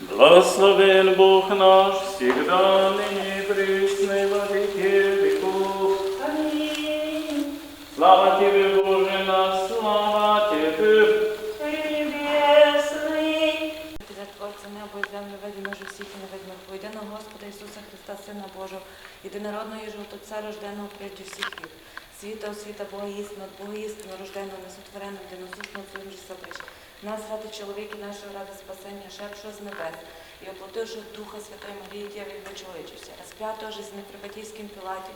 Благословен Бог наш, всегда ныне и присно и во веки веков. Аминь. Слава Тебе, Боже наш, слава Тебе. Небесний. За Творця небо і землю видимо же всіх і невидимих, поєдиного Господа Ісуса Христа, Сина Божого, єдинородного і живого Отця, рожденого прежде всіх вік. Світа у світа Бога істина, Бога істину, рожденого, несотвореного, деносусного же собич. Нас ради чоловіки нашого ради спасення, шедшого з небес, і оплативши Духа Святої Марії Дєві вичоличився, розп'ятого з неприпатійським Пілаті,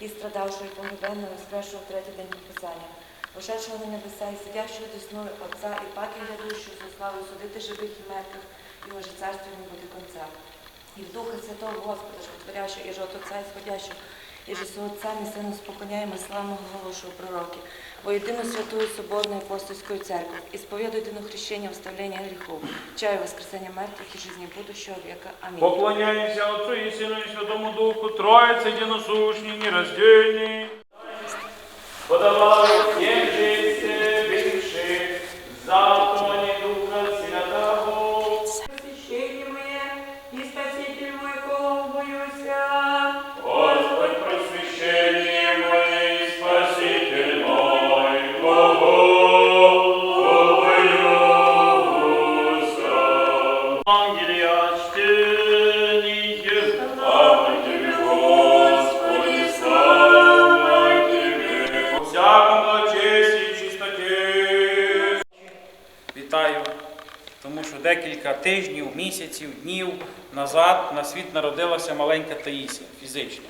і страдавшого і погребенного, і воскресшого третій день Писання. Пошедшого на небеса і сидящого десною Отця, і паки глядущого за славою судити живих і мертвих, і уже царстві не буде конца. І в Духа Святого Господа, животворящого, і же от Отця ісходящого, і же свого Отця і Сином споконяємо славного оголошую пророки, бо єдину святую Соборною апостольською церкву, і сповідую дину хрещення, вставлення гріхов, чаю воскресення мертвих і житті будущого віка. Амінь. Поклоняємося Отцю і Сину і Святому Духу, Троїці, единосущней, нераздельной. Подавай Вітаю, тому що декілька тижнів, місяців, днів назад на світ народилася маленька Таїсія фізично.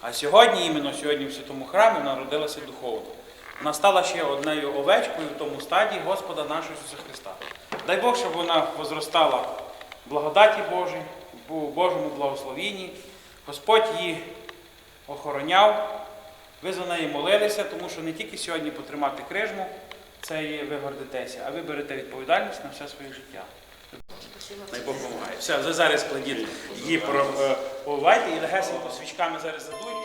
А сьогодні, іменно сьогодні в святому храмі, народилася духовно. Вона стала ще однею овечкою в тому стадії Господа нашого Ісуса Христа. Дай Бог, щоб вона возростала благодаті Божій, у Божому благословінні. Господь її охороняв. Ви за неї молилися, тому що не тільки сьогодні потримати крижму, це є ви гордитеся, а ви берете відповідальність на все своє життя. Най Бог допомагає. Все, зараз кладіть її, про- е, і легесенько свічками зараз задуємо.